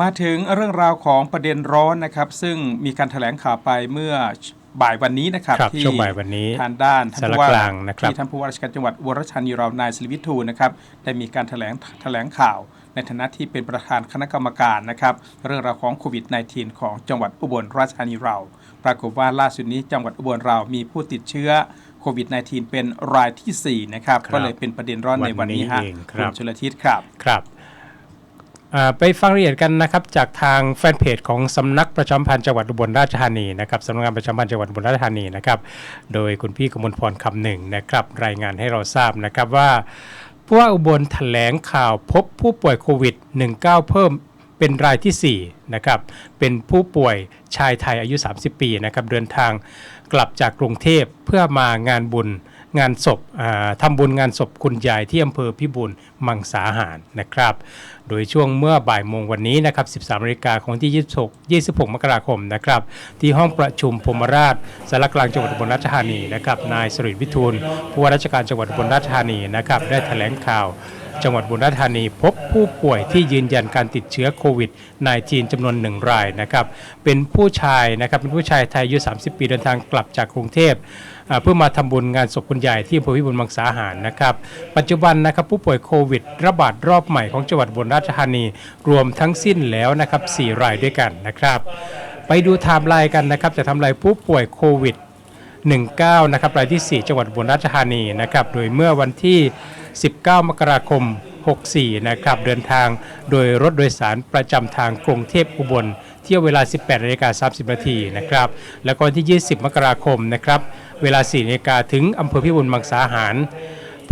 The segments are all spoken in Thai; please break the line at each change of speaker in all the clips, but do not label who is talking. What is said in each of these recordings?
มาถึงเรื่องราวของประเด็นร้อนนะครับ ซึ่งมีการแถลงข่าวไปเมื่อบ่ายวันนี้นะครับ
ครับ
ที่
ช่วงบ่ายวันนี้
ทางด้านท่าน
สาร
ผู้ว่าก
ลางนะครับ
ที่ท่านผู้ว่าราชการจังหวัดอุบลราชธานีเรานายสิริวิทูลนะครับได้มีการแถลงแถลงข่าว ในฐานะที่เป็นประธานคณะกรรมการนะครับ เรื่องราวของโควิด -19 ของจังหวัดอุบลราชธานีเรา ปรากฏว่าล่าสุดนี้จังหวัดอุบลเรามีผู้ติดเชื้อโควิด -19 เป็นรายทีสี่4นะครับ
ครับ
ก็เลยเป็นประเด็นร้อนในวันนี้ฮะ
วันนี้เองครับ
ณชลทิศครับ
ครับอ่า ไปฟังรายละเอียดกันนะครับจากทางแฟนเพจของสำนักประชาพันธ์จังหวัดอุบลราชธานีนะครับสำนักงานประชาพันธ์จังหวัดอุบลราชธานีนะครับโดยคุณพี่กมลพรคำหนึ่งนะครับรายงานให้เราทราบนะครับว่าผู้ว่าอุบลแถลงข่าวพบผู้ป่วยโควิด 19 เพิ่มเป็นรายที่4นะครับเป็นผู้ป่วยชายไทยอายุ 30 ปีนะครับเดินทางกลับจากกรุงเทพเพื่อมางานบุญ งานศพอ่าทำบุญงานศพคุณยายที่อำเภอพิบูลมังสาหารนะครับ โดยช่วงเมื่อบ่ายโมงวันนี้นะครับ 13นาฬิกาของที่ 26 26 มกราคมนะครับ ที่ห้องประชุมพมราชสารกลางจังหวัดอุบลราชธานีนะครับ นายสริวิทูลผู้ว่าราชการจังหวัดอุบลราชธานีนะครับ ได้แถลงข่าวจังหวัดอุบลราชธานีพบผู้ป่วยที่ยืนยันการติดเชื้อโควิด -19 จำนวนหนึ่งรายนะครับ เป็นผู้ชายนะครับ เป็นผู้ชายไทยอายุ 30 ปีเดินทางกลับจากกรุงเทพ เพื่อมาทำบุญงานศพคุณยายที่อำเภอพิบูลมังสาหารนะครับ ปัจจุบันนะครับผู้ป่วยโควิด ระบาดรอบใหม่ของจังหวัดอุบลราชธานีรวมทั้งสิ้นแล้วนะครับ4รายด้วยกันนะครับไปดูไทม์ไลน์กันนะครับจะทำลายผู้ป่วยโควิด 19 นะครับรายที่ 4 จังหวัดอุบลราชธานีนะครับ โดยเมื่อวันที่ 19 มกราคม 64 นะครับ เดินทางโดยรถโดยสารประจำทางกรุงเทพอุบล เที่ยวเวลา 18นาฬิกา30 นาทีนะครับ แล้วก็วันที่ 20 มกราคมนะครับ เวลา 4นาฬิกาถึงอำเภอพิบูลมังสาหาร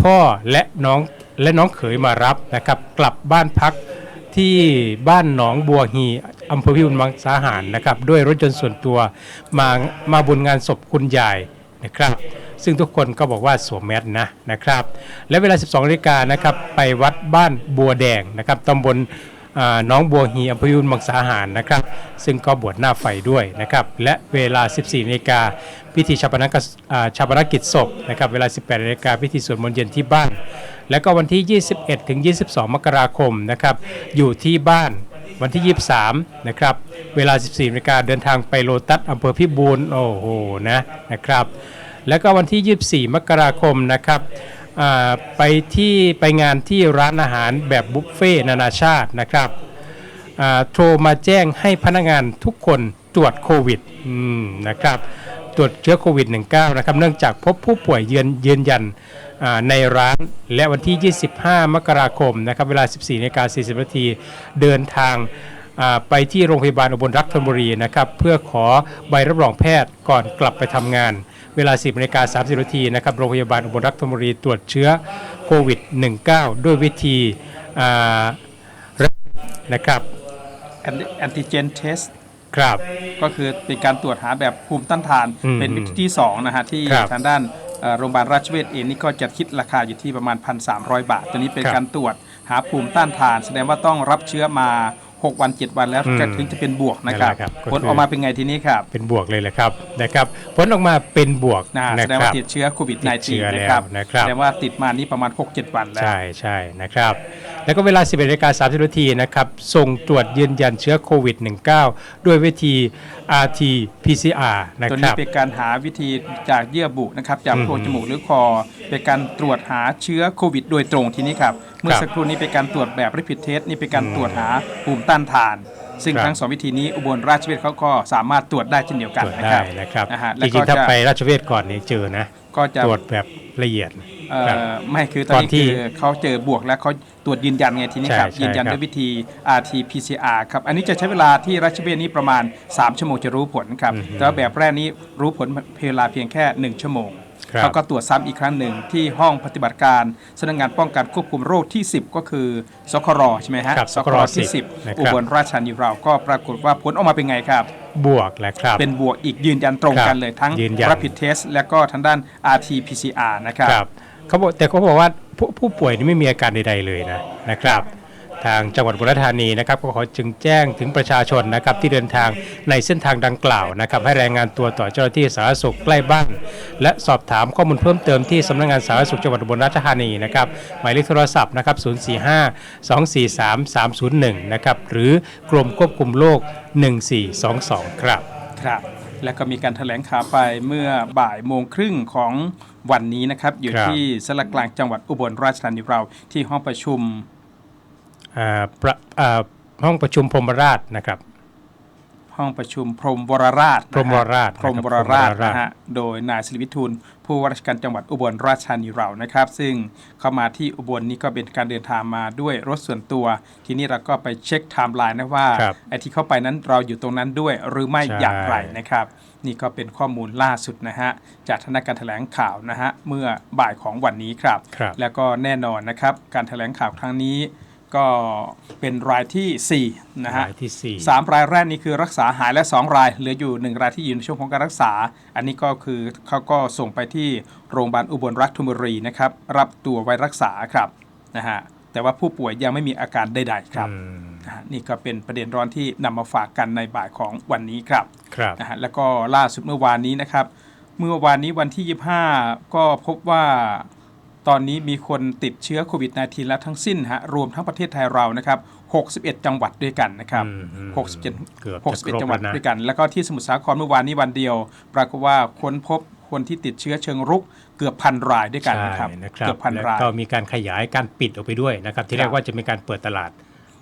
พ่อและน้องและน้องเขยมารับนะครับ กลับบ้านพักที่บ้านหนองบัวฮีอำเภอพิบูลมังสาหารนะครับ ด้วยรถยนต์ส่วนตัวมามาบุญงานศพคุณยาย นะครับ ซึ่งทุกคนก็บอกว่าสวมแมสนะนะครับ และเวลา 12นาฬิกานะครับไปวัดบ้านบัวแดงนะครับตำบลน้องบัวฮีอำเภอพิบูลมังสาหารนะครับ ซึ่งก็บวชหน้าไฟด้วยนะครับ และเวลา 14นาฬิกาพิธีชาปนกิจอ่าชาปนกิจศพนะครับ เวลา 18นาฬิกาพิธีสวดมนต์เย็นที่บ้าน แล้วก็วันที่ 21 ถึง 22 มกราคมนะครับ อยู่ที่บ้าน วันที่ 23 นะครับ เวลา 14นาฬิกาเดินทางไปโลตัสอำเภอพิบูลโอ้โหนะนะครับ แล้วก็วันที่ 24 มกราคมนะครับไปที่ไปงานที่ร้านอาหารแบบบุฟเฟ่นานาชาตินะครับโทรมาแจ้งให้พนักงานทุกคนตรวจโควิดนะครับ ตรวจเชื้อโควิด -19 นะครับเนื่องจากพบผู้ป่วยยืนยืนยันในร้านและวันที่ 25 มกราคมนะครับเวลา 14นาฬิกา40นาทีเดินทางไปที่โรงพยาบาลอุบลรักธนบุรีนะครับเพื่อขอใบรับรองแพทย์ก่อนกลับไปทำงาน เวลา 10นาฬิกา30นาทีนะครับโรงพยาบาลอุบลรักธนบุรีตรวจเชื้อโควิด -19 ด้วยวิธีนะครับ
แอนติเจนเทส
ครับ
ก็คือเป็นการตรวจหาแบบภูมิต้านทาน
อืม
เป็นวิธีที่2นะฮะที่
ครับ
ทางด้านเอ่อโรงพยาบาลราชเวชเองนี่ก็จะคิดราคาอยู่ที่ประมาณ 1,300 บาท ตัวนี้เป็น
ครับ
การตรวจหาภูมิต้านทาน แสดงว่าต้องรับเชื้อมา 6 วัน 7 วันแล้ว
อืม
ถึงจะเป็นบวกนะครับ
นั่นแหละครับก็
ผล
คือ
ออกมาเป็นไงทีนี้ครับ
เป็นบวกเลยแหละครับนะครับผลออกมาเป็นบวก
นะ
นะ
แสดง
ครั
ว่า
บ
ติดเชื้อโควิด
ติดเชื้อ
-19 นะครับ
แล้วนะครับ
แสดงว่าติดมานี่ประมาณ 6-7 วันแล้ว
ใช่ใช่นะครับ แล้วก็เวลา 11นาฬิกา30นาทีนะครับ ส่งตรวจยืนยันเชื้อโควิด -19 ด้วยวิธี RT PCR นะ
ตัว
ค
นี้
รับ
เป็นการหาวิธีจากเยื่อบุนะครับจากโพรง
อืม
จมูกหรือคอ เป็นการตรวจหาเชื้อโควิด โดยตรงทีนี้ครับ เมื่อ
ครับ
สักครู่นี้เป็นการตรวจแบบ rapid test นี่เป็นการตรวจหาภูมิต้านทาน ซึ่ง
ครับ
ทั้งสองวิธีนี้อุบลราชเวชเขาก็สามารถตรวจได้เช่นเดียวกัน
ตรวจ
นะค
ได้
รับ
นะครับ
นะฮะ
จ
แล้ว
ริ
ก็
งๆถ้า
จะ
ไปราชเวชก่อนเนี่ยเจอนะ
ก็จะ
ตรวจแบบละเอียด
เอ่อ
ครับ
ไม่คือตอน
ก่อน
นี้
ที่
คือเขาเจอบวกแล้วเขาตรวจยืนยันไงทีนี้ครับ
ใช่ใช่
ยืนยัน
ครับ
ด้วยวิธี RT PCR ครับ อันนี้จะใช้เวลาที่ราชเวชนี้ประมาณ 3 ชั่วโมงจะรู้ผลครับ แต่ว่าแบบแรกนี้รู้ผลเวลาเพียงแค่ 1 ชั่วโมง
ครับ
เขาก็ตรวจซ้ำอีกครั้งหนึ่งที่ห้องปฏิบัติการสำนักงานป้องกันควบคุมโรคที่ 10 ก็คือสครใช่ไหมฮะ
ครับ
สครที่
10นะครับ
10 อุบลราชธานีเราก็ปรากฏว่าผลออกมาเป็นไงครับ
บวกแหละครับ
เป็นบวกอีกยืนยันตรง
ครั
กับนเลยทั้ง
ยืนยัน
rapid test และก็ทางด้าน RT PCR นะครับ
ครับเขาบอกแต่เขาบอกว่าผู้ผู้ป่วยนี่ไม่มีอาการใด ๆ เลยนะนะครับ ทางจังหวัดอุบลราชธานีนะครับก็ขอจึงแจ้งถึงประชาชนนะครับที่เดินทางในเส้นทางดังกล่าวนะครับให้รายงานตัวต่อเจ้าหน้าที่สาธารณสุขใกล้บ้านและสอบถามข้อมูลเพิ่มเติมที่สำนักงานสาธารณสุขจังหวัดอุบลราชธานีนะครับหมายเลขโทรศัพท์นะครับ045 243 301นะครับหรือกรมควบคุมโรค1422 ครับ
ครับและก็มีการแถลงข่าวไปเมื่อบ่ายโมงครึ่งของวันนี้นะครับ อยู่ที่สารกกลางจังหวัดอุบลราชธานีเราที่ห้องประชุม
ห้องประชุมพรหมราชนะครับ
ห้องประชุมพรหมวรราชนะฮะ
พรหมวรราช
พรหมวรราช
พรหมวรราช
นะฮะโดยนายสิริวิทูลผู้ว่าราชการจังหวัดอุบลราชธานีเรานะครับ ซึ่งเข้ามาที่อุบลนี่ก็เป็นการเดินทางมาด้วยรถส่วนตัว ทีนี้เราก็ไปเช็คไทม์ไลน์นะว่า
ครับ
ไอ้ที่เข้าไปนั้นเราอยู่ตรงนั้นด้วยหรือไม่
ใช่
อย่างไรนะครับนี่ก็เป็นข้อมูลล่าสุดนะฮะจากทางการแถลงข่าวนะฮะเมื่อบ่ายของวันนี้ครับ
ครับ
แล้วก็แน่นอนนะครับการแถลงข่าวครั้งนี้ ก็เป็นรายทีสี่4นะฮะ
รายที่สี่
สามรายแรกนี่คือรักษาหายและ 2 ราย เหลืออยู่ 1 รายที่อยู่ในช่วงของการรักษา อันนี้ก็คือเขาก็ส่งไปที่โรงพยาบาลอุบลรัฐธนบุรีนะครับรับตัวไว้รักษาครับนะฮะแต่ว่าผู้ป่วยยังไม่มีอาการใดๆครับ
อืม
นะฮะนี่ก็เป็นประเด็นร้อนที่นำมาฝากกันในบ่ายของวันนี้ครับ
ครับ
นะฮะแล้วก็ล่าสุดเมื่อวานนี้นะครับ เมื่อวานนี้วันที่ 25 ก็พบว่า ตอนนี้มีคนติดเชื้อโควิด -19 แล้วทั้งสิ้นฮะรวมทั้งประเทศไทยเรานะครับ 61 จังหวัดด้วยกันนะครับ
อืมอืม
67
เกือบจะครบ
61 จังหวัด
แล้วนะ
ด้วยกัน แล้วก็ที่สมุทรสาครเมื่อวานนี้วันเดียว ปรากฏว่าค้นพบคนที่ติดเชื้อเชิงรุกเกือบพันรายด้วยกันนะครับ
ใช่นะครับ
เกือบพัน
แล้ว
ราย
ก็มีการขยายการปิดออกไปด้วยนะครับที่
ค
แร
รั
ก
บ
ว่าจะมีการเปิดตลาด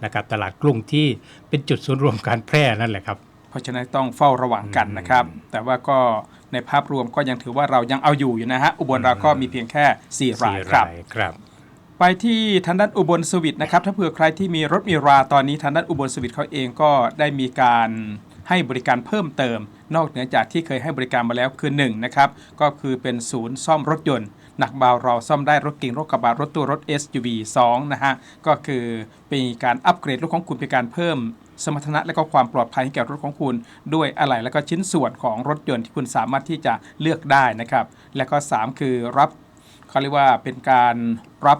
นะครับตลาดกรุงที่เป็นจุดศูนย์รวมการแพร่นั่นแหละครับ
เพราะฉะนั้นต้องเฝ้าระวังกันนะครับ แต่ว่าก็ ในภาพรวมก็ยังถือว่าเรายังเอาอยู่อยู่นะฮะอุบลเราก็มีเพียงแค่ 4 ราย
สี่
ครับ
รายครับ
ไปที่ทางด้านอุบลสวิตนะครับถ้าเผื่อใครที่มีรถมีราตอนนี้ทางด้านอุบลสวิตเขาเองก็ได้มีการให้บริการเพิ่มเติม นอกเหนือจากที่เคยให้บริการมาแล้วคือ1นะครับก็คือเป็นศูนย์ซ่อมรถยนต์ หนักเบาเราซ่อมได้รถเก๋งรถกระบะรถตู้รถ SUV 2นะฮะก็คือเป็นการอัปเกรดรถของคุณเป็นการเพิ่ม สมรรถนะและก็ความปลอดภัยให้แก่รถของคุณ ด้วยอะไหล่และก็ชิ้นส่วนของรถยนต์ที่คุณสามารถที่จะเลือกได้นะครับ และก็ 3 คือรับเขาเรียกว่าเป็นการรับ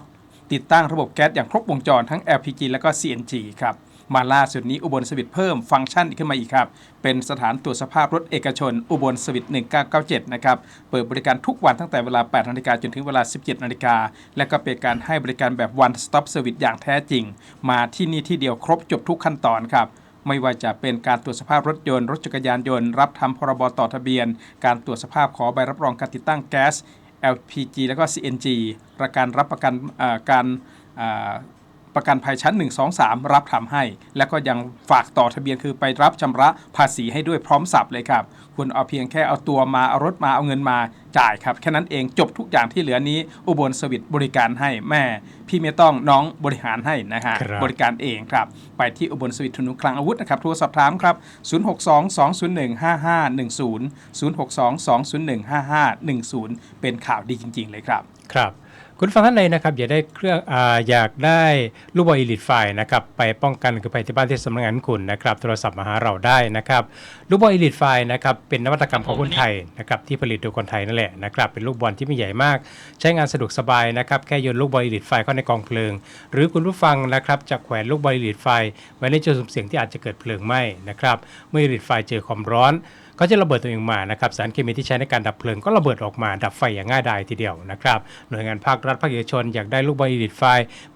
ติดตั้งระบบแก๊สอย่างครบวงจรทั้ง LPG และก็ CNG ครับ มาล่าสุดนี้อุบลสวิตเพิ่มฟังก์ชันขึ้นมาอีกครับ เป็นสถานตรวจสภาพรถเอกชน อุบลสวิต1997 นะครับ เปิดบริการทุกวันตั้งแต่เวลา 8นาฬิกาจนถึงเวลา 17นาฬิกาและก็เป็นการให้บริการแบบ one stop service อย่างแท้จริง มาที่นี่ที่เดียวครบจบทุกขั้นตอนครับไม่ว่าจะเป็นการตรวจสภาพรถยนต์ รถจักรยานยนต์ รับทำพรบต่อทะเบียน การตรวจสภาพขอใบรับรองการติดตั้งแก๊ส LPG แล้วก็ CNG ประกันรับประกันการ ประกันภัยชั้น 1 2 3 รับทำให้ แล้วก็ยังฝากต่อทะเบียนคือไปรับชำระภาษีให้ด้วยพร้อมสับเลยครับคุณเอาเพียงแค่เอาตัวมาเอารถมาเอาเงินมาจ่ายครับแค่นั้นเองจบทุกอย่างที่เหลือนี้ อุบลสวิตบริการให้แม่ พี่ไม่ต้องน้องบริหารให้นะฮะ
ครับ
บริการเองครับ ไปที่อุบลสวิตถนนคลังอาวุธนะครับโทรสอบถามครับ 062 201 5510 062 201 5510 เป็นข่าวดีจริง ๆ เลยครับ
ครับ คุณฟังท่านใดนะครับอยากได้เครื่องออยากได้ลูกบอลอีลิทไฟนะครับไปป้องกันคือไปที่บ้านที่สำนักงานคุณนะครับโทรศัพท์มาหาเราได้นะครับลูกบอลอีลิทไฟนะครับเป็นนวัตกรรมของคนไทยนะครับที่ผลิตโดยคนไทยนั่นแหละนะครับเป็นลูกบอลที่ไม่ใหญ่มาก ใช้งานสะดวกสบายนะครับแค่โยนลูกบอลอีลิทไฟเข้าในกองเพลิง หรือคุณผู้ฟังนะครับจะแขวนลูกบอลอีลิทไฟไว้ในจุดสุ่มเสี่ยงที่อาจจะเกิดเพลิงไหม้นะครับเมื่ออีลิทไฟเจอความร้อน ก็จะระเบิดตัวเองมานะครับสารเคมีที่ใช้ในการดับเพลิงก็ระเบิดออกมาดับไฟอย่างง่ายดายทีเดียวนะครับหน่วยงานภาครัฐภาคเอกชนอยากได้ลูกบอลอีลิทไฟ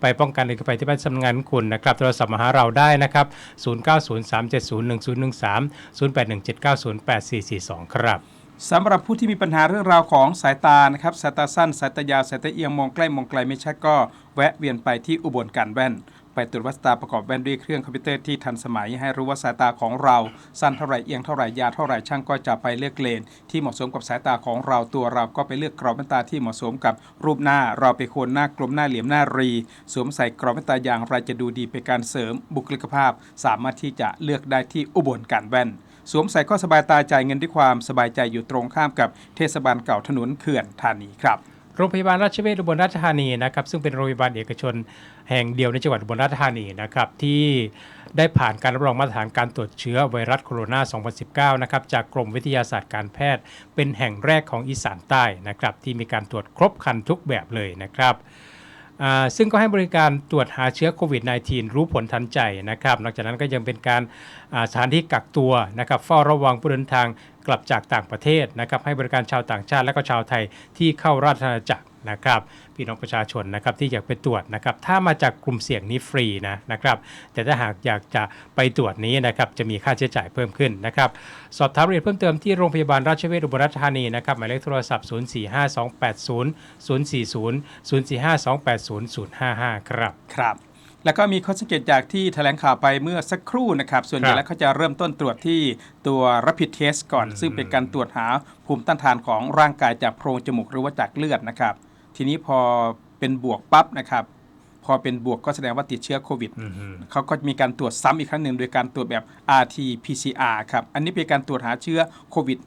ไปป้องกันหรือไปที่บ้านสำนักงานคุณนะครับโทรศัพท์มาหาเราได้นะครับ0903701013 0817908442 ครับ
สำหรับผู้ที่มีปัญหาเรื่องราวของสายตานะครับสายตาสั้น สายตายาวสายตาเอียงมองใกล้มองไกลไม่ชัดก็แวะเวียนไปที่อุบลการแว่น ไปตรวจวัดสาตาประกอบแว่นด้วยเครื่องคอมพิวเตอร์ที่ทันสมัย ให้รู้ว่าสายตาของเรา สั้นเท่าไหร่เอียงเท่าไหร่ยาวเท่าไหร่ช่างก็จะไปเลือกเลน ที่เหมาะสมกับสายตาของเราตัวเราก็ไปเลือกกรอบแว่นตาที่เหมาะสมกับรูปหน้า เราไปโคนหน้ากลมหน้าเหลี่ยมหน้ารี สวมใส่กรอบแว่นตาอย่างไรจะดูดีเป็นการเสริมบุคลิกภาพ สามารถที่จะเลือกได้ที่อุบลการแว่นสวมใส่ก็สบายตาจ่ายเงินด้วยความสบายใจอยู่ตรงข้ามกับเทศบาลเก่าถนนเขื่อนธานีครับ
โรงพยาบาลราชเวชอุบลราชธานีนะครับซึ่งเป็นโรงพยาบาลเอกชนแห่งเดียวในจังหวัดอุบลราชธานีนะครับที่ได้ผ่านการรับรองมาตรฐานการตรวจเชื้อไวรัสโคโรนา 2019 นะครับจากกรมวิทยาศาสตร์การแพทย์ เป็นแห่งแรกของอีสานใต้นะครับที่มีการตรวจครบคันทุกแบบเลยนะครับ ซึ่งก็ให้บริการตรวจหาเชื้อโควิด -19 รู้ผลทันใจนะครับนอกจากนั้นก็ยังเป็นการสถานที่กักตัวนะครับเฝ้าระวังผู้เดินทางกลับจากต่างประเทศนะครับให้บริการชาวต่างชาติและก็ชาวไทยที่เข้าราชอาณาจักร นะครับพี่น้องประชาชนนะครับที่อยากไปตรวจนะครับถ้ามาจากกลุ่มเสี่ยงนี้ฟรีนะนะครับแต่ถ้าหากอยากจะไปตรวจนี้นะครับจะมีค่าใช้จ่ายเพิ่มขึ้นนะครับสอบถามรายละเอียดเพิ่มเติมที่โรงพยาบาลราชเวชอุบลราชธานีนะครับหมายเลขโทรศัพท์ 045280 040 045280 055 ครับ
ครับแล้วก็มีข้อสังเกตจากที่แถลงข่าวไปเมื่อสักครู่นะครับ ส่วนใหญ่
ครับ
แล้วเขาจะเริ่มต้นตรวจที่ตัว rapid test ก่อน
อืม
ซึ่งเป็นการตรวจหาภูมิต้านทานของร่างกายจากโพรงจมูกหรือว่าจากเลือดนะครับ ทีนี้พอเป็นบวกปั๊บนะครับ พอเป็นบวกก็แสดงว่าติดเชื้อโควิด
อือฮึ
เขาก็มีการตรวจซ้ำอีกครั้งหนึ่งโดยการตรวจแบบ RT PCR ครับ อันนี้เป็นการตรวจหาเชื้อโควิด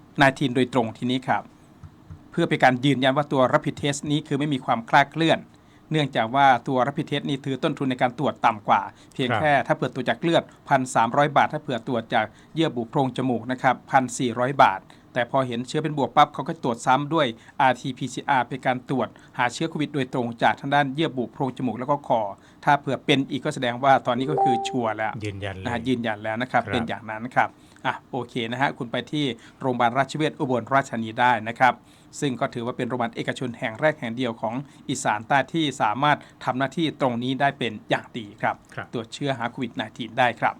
-19 โดยตรงทีนี้ครับ เพื่อเป็นการยืนยันว่าตัว rapid test นี้คือไม่มีความคลาดเคลื่อน เนื่องจากว่าตัว rapid test นี้ถือต้นทุนในการตรวจต่ำกว่า เพียง
ครับ
แค่ถ้าเผื่อตรวจจากเลือด 1,300 บาท ถ้าเผื่อตรวจจากเยื่อบุโพรงจมูกนะครับ1,400 บาท แต่พอเห็นเชื้อเป็นบวกปั๊บเขาก็ตรวจซ้ำด้วย RT PCR เป็นการตรวจหาเชื้อโควิดโดยตรงจากทางด้านเยื่อบุโพรงจมูกแล้วก็คอ ถ้าเผื่อเป็นอีกก็แสดงว่าตอนนี้ก็คือชัวร์แล้ว
ยืนยันเล
นะฮะ
ย
ยืนยันแล้วนะครับ
ครับ
เป็นอย่างนั้นครับอะโอเคนะฮะคุณไปที่โรงพยาบาลราชเวชอุบลราชธานีได้นะครับซึ่งก็ถือว่าเป็นโรงพยาบาลเอกชนแห่งแรกแห่งเดียวของอีสานใต้ที่สามารถทำหน้าที่ตรงนี้ได้เป็นอย่างดีครับ
ครับ
ตรวจเชื้อหาโควิด -19 ได้ครับ